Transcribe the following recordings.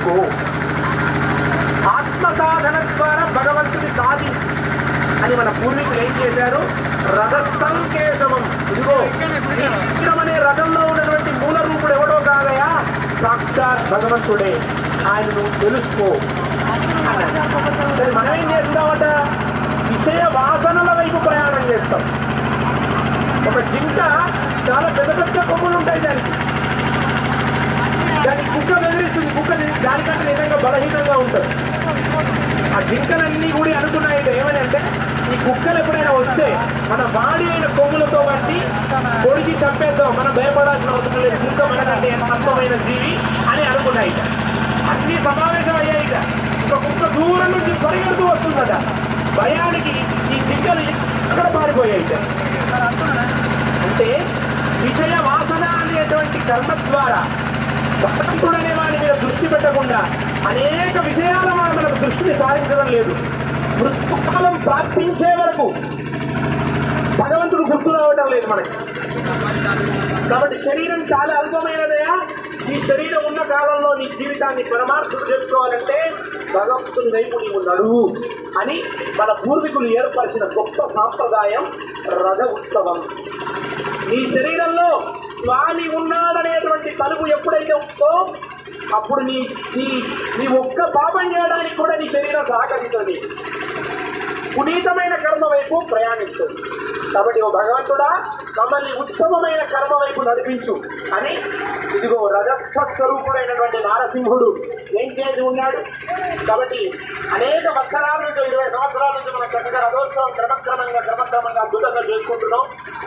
తెలుసుకో ఆత్మ సాధన ద్వారా భగవంతుని సాధి అని మన పూర్వీకులు ఏం చేశారు? రథ సంకేతమం ఇదిగో అనే రథంలో ఉన్నటువంటి మూల రూపుడు ఎవడో కాదయా సాక్షాత్ భగవంతుడే. ఆయన నువ్వు తెలుసుకో. అన్నాడు. మనం ఏం చేస్తామట విషయ వాసనల వైపు ప్రయాణం చేస్తాం. ఒక జింక చాలా పెద్ద పెద్ద కొమ్ములు ఉంటాయి దానికి. దాని కుక్క బెదిరిస్తుంది. కుక్క దానికంటే నిజంగా బలహీనంగా ఉంటుంది. ఆ జింకలన్నీ కూడా అనుకున్నాయి. ఏమనంటే అంటే ఈ కుక్కలు ఎప్పుడైనా వస్తే మన బాడీ అయిన కొమ్ములతో బట్టి కొడికి చంపేద్దాం. మనం భయపడాల్సిన అవసరం లేదు. జింక మనకంటే అర్థమైన జీవి అని అనుకున్నాయి. అన్ని సమావేశం అయ్యాయి ఇక. ఒక కుక్క దూరం నుంచి పరిగెడుతూ వస్తుందట. భయానికి ఈ జింకలు అక్కడ పారిపోయాయి అంటే విషయ వాసన అనేటువంటి కర్మ ద్వారా భగవంతుడనే వాడి మీద దృష్టి పెట్టకుండా అనేక విషయాల మీద మనకు దృష్టిని సాధించడం లేదు. మృత్యుకాలం ప్రార్థించే వరకు భగవంతుడు గుర్తు రావడం లేదు మనకి. కాబట్టి శరీరం చాలా అల్పమైనదయా? ఈ శరీరం ఉన్న కాలంలో నీ జీవితాన్ని పరమార్థం చేసుకోవాలంటే భగవంతుని వైపు నీవు నడువు అని మన పూర్వీకులు ఏర్పరిచిన గొప్ప సాంప్రదాయం రథ ఉత్సవం. నీ శరీరంలో స్వామి ఉన్నాడనేటువంటి తలుపు ఎప్పుడైతే ఉందో అప్పుడు నీ నీ నీ ఒక్క పాపం చేయడానికి కూడా నీ శరీరం సహకరిస్తుంది పునీతమైన కర్మ వైపు ప్రయాణిస్తుంది కాబట్టి ఓ భగవంతుడా మమ్మల్ని ఉత్తమమైన కర్మ వైపు నడిపించు అని ఇదిగో రజస్థ స్వరూపుడైనటువంటి నారసింహుడు ఏం చేసి ఉన్నాడు? కాబట్టి అనేక వత్సరాల నుంచి ఇరవై సంవత్సరాల నుంచి మనం చక్కగా రథోత్సవం క్రమక్రమంగా క్రమక్రమంగా అద్భుతంగా చేసుకుంటున్నాం.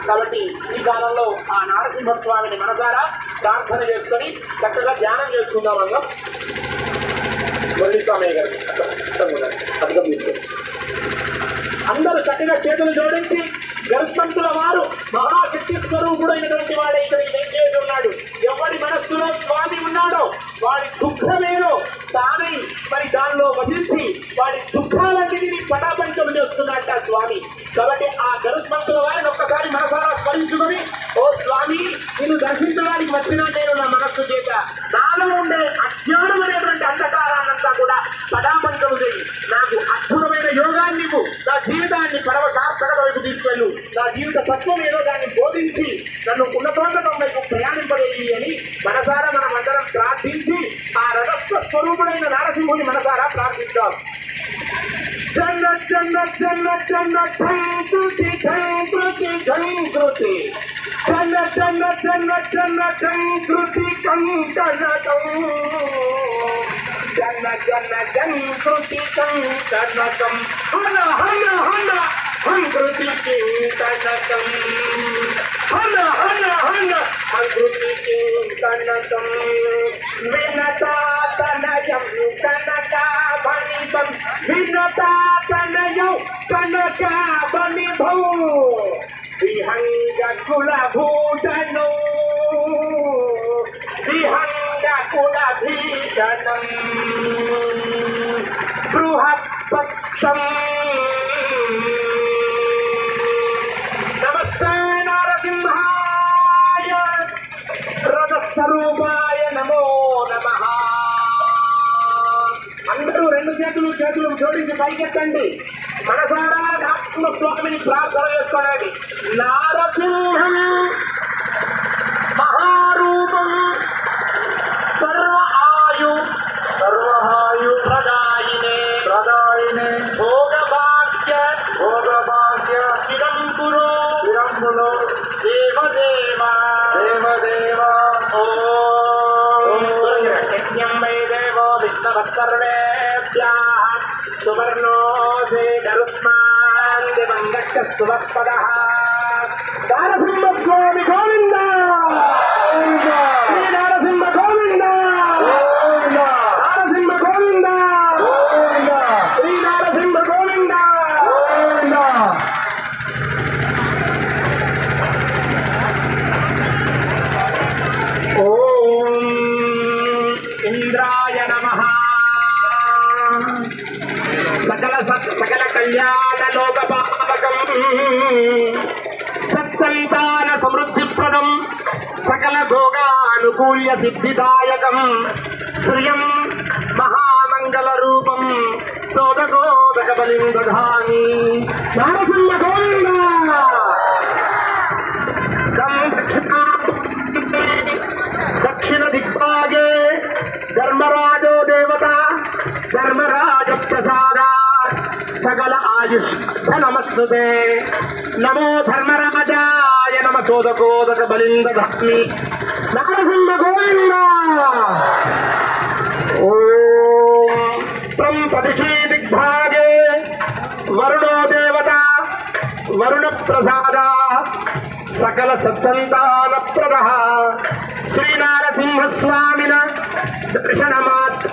కాబట్టి ఈ కాలంలో ఆ నారసింహ స్వామిని మనసారా ప్రార్థన చేసుకొని చక్కగా ధ్యానం చేసుకుందాం అందరం. మురళీస్వామి గారు అర్థం తీసుకోండి అందరూ చక్కగా చేతులు జోడించి గర్భంతుల వారు మహాశక్తి స్వరూపుడైనటువంటి వాడే ఇక్కడ ఏం చేసి ఉన్నాడు. ఎవరి మనస్సులో స్వామి ఉన్నాడో వాడి దుఃఖమేలో తానై మరి దానిలో వదిలించి వాడి దుఃఖాలన్నిటినీ పటాపంచం చేస్తున్నట్ట స్వామి. కాబట్టి ఆ గరుత్మంతుల వారిని ఒక్కసారి మనసారా స్మరించుకొని ఓ స్వామి నేను దర్శించడానికి వచ్చినా నేను నా మనస్సు చేత. నాలో ఉండే అజ్ఞానం అనేటువంటి అంధకారాన్నంతా కూడా పటాపంచము చేయి. నాకు అద్భుతమైన యోగాన్ని నీవు నా జీవితాన్ని పరమ సార్థకత వైపు తీసుకెళ్ళు. నా జీవిత తత్వం ఏదో దాన్ని బోధించి నన్ను ఉన్నతోన్నతం వైపు ప్రయాణింపజేయి అని మనసారా స్వరూపుడైన నారసింహుని మనసారా ప్రార్థిద్దాం జన్న జన్న జన్న జన్న ఠంకృతి ఠంకృతి ఠంకృతి జన్న జన్న జన్న జన్న ఠంకృతి కంకణకం జన్న జన్న జంకృతి కంకణకం హన హన హన హంకృతి కింకణకం ಹನ ಹನ ಹನ ಮಧುತಿ ಚಿಂತನಕಂ ವಿನತಾತನಯಂ ಕನಕಾಭನಿಭಂ ವಿನತಾತನಯಂ ಕನಕಾಭನಿಭೌ ವಿಹಂಗ ಕುಲಭೂಷಣೋ ವಿಹಂಗ ಕುಲಭೀಷಣಂ ಬೃಹತ್ ಪಕ್ಷಂ నమో నమ. అందరూ రెండు చేతులు చేతులు జోడించి పైకెత్తండి. మనసారా ఆత్మ స్వామిని ప్రార్థన చేసుకోండి నారసింహం మహారూపం సర్వ ఆయు సర్వహాయు ప్రదాయినే ప్రదాయినే. భోగభాగ్య విష్ణవత్సర్వేభ్యాः సువర్ణో గరుత్మాన్ దివం గచ్చస్తువత్పదः అనుకూల్య సిద్ధిదాయకం శ్రియం మహామంగళ రూపం సోదకోదక బలిం దధామి నరసింహ గోవింద దక్షిణ దిగ్భాగే ధర్మరాజో దేవత ధర్మరాజ ప్రసాద సకల ఆయుష్ నమస్తే నమో ధర్మరాజాయ నమ సోదకోదక బలింద భక్మి నరసింహ గోవింద ఓం త్రం ప్రదిశీ దిగ్భాగే వరుణో దేవత వరుణ ప్రసాద సకల సత్సంతాన ప్రద శ్రీనారసింహస్వామిన దర్శనమాత్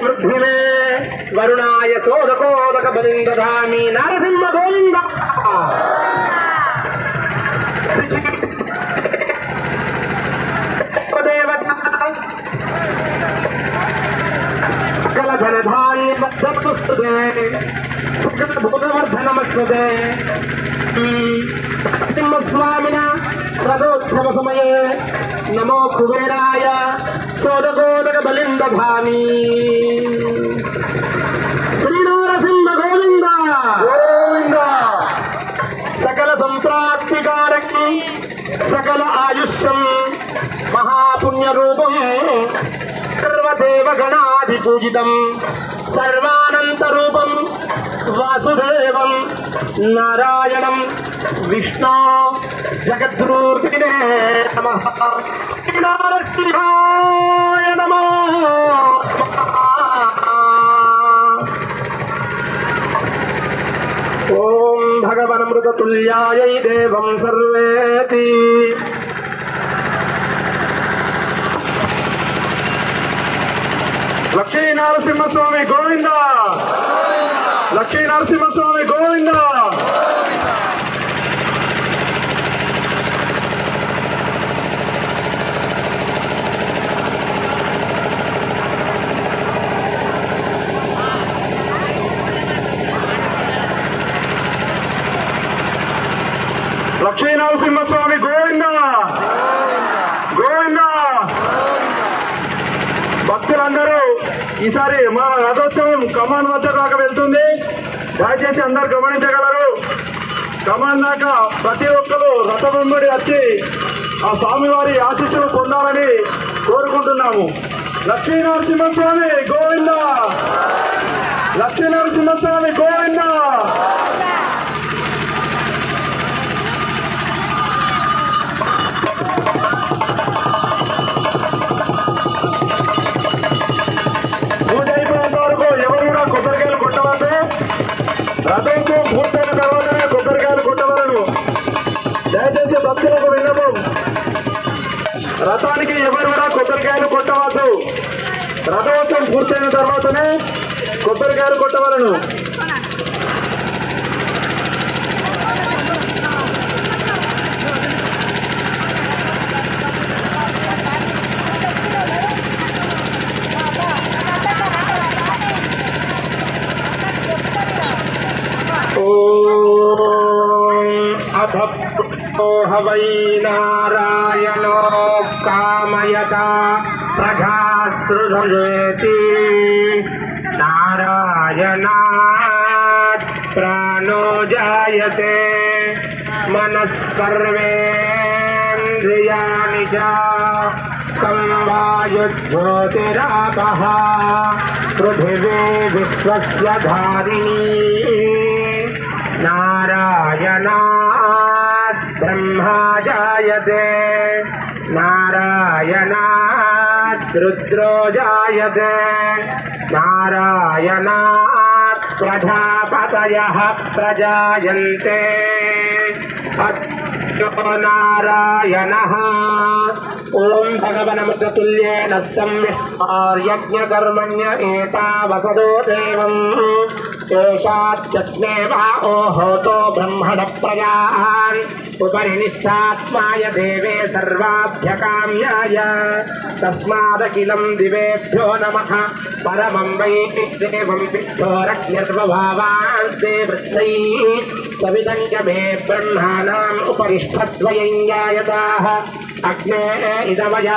వృద్ధి మే వరుణాయ సోదకోదక మధ్యస్తుతే సకల భూతవర్ధనమస్తుతే నరసింహస్వామిన రథోత్సవ సమయే నమో కుబేరాయ సోదకోదక బలిం దధామి శ్రీనరసింహ గోవింద గోవింద సకల సంప్రాప్తికారకి రూపం వాసుదేవం నారాయణం విష్ణు జగద్రూపిణే నమ. నరసింహాయ నమో. ఓం భగవనమృతతుల్యాయై దేవం సర్వేతి. లక్ష్మీ నరసింహస్వామి గోవింద లక్ష్మీ నరసింహస్వామి గోవింద లక్ష్మీ నరసింహస్వామి గోవింద గోవింద భక్తులందరూ ఈసారి మా రథోత్సవం కమాన్ వద్ద దాకా వెళ్తుంది. దయచేసి అందరు గమనించగలరు. కమాన్ దాకా ప్రతి ఒక్కరు రథ వచ్చి ఆ స్వామివారి ఆశీస్సులు పొందాలని కోరుకుంటున్నాము. లక్ష్మీనరసింహస్వామి గోవింద రథంతో పూర్తయిన తర్వాతనే కొబ్బరికాయలు కొట్టవలను. దయచేసి భక్తులకు విన్నపం. రథానికి ఎవరు కూడా కొబ్బరికాయలు కొట్టవద్దు. రథోత్సవం పూర్తయిన తర్వాతనే కొబ్బరికాయలు కొట్టవలను. वै नारायणो कामयता प्रघासृधयेति नारायणात् प्राणो जायते मनः सर्वेन्द्रियाणि च संवायुज्योतिरापः पृथिवी विश्वस्य धारिणी नारायणात् ब्रह्मा जायते नारायणात् रुद्रो जायते नारायणात् प्रजापतयः प्रजायन्ते। नारायणः। ॐ भगवनमृततुल्येन संविष्टार्यज्ञकर्मण्य एतावसदो देवम्। एषाच्चत्मे वा ओहोतो ब्रह्मण प्रजान् उपरि निष्ठात्माय देवे सर्वाभ्यकाम्याय तस्मादखिलं दिवेभ्यो नमः परमं वै देवं पिष्ठोरज्ञर्वभावान् ते वृत्तैः सविदं च मे ब्रह्माणाम् उपरिष्ठद्वयं जायताः अग्ने इदवया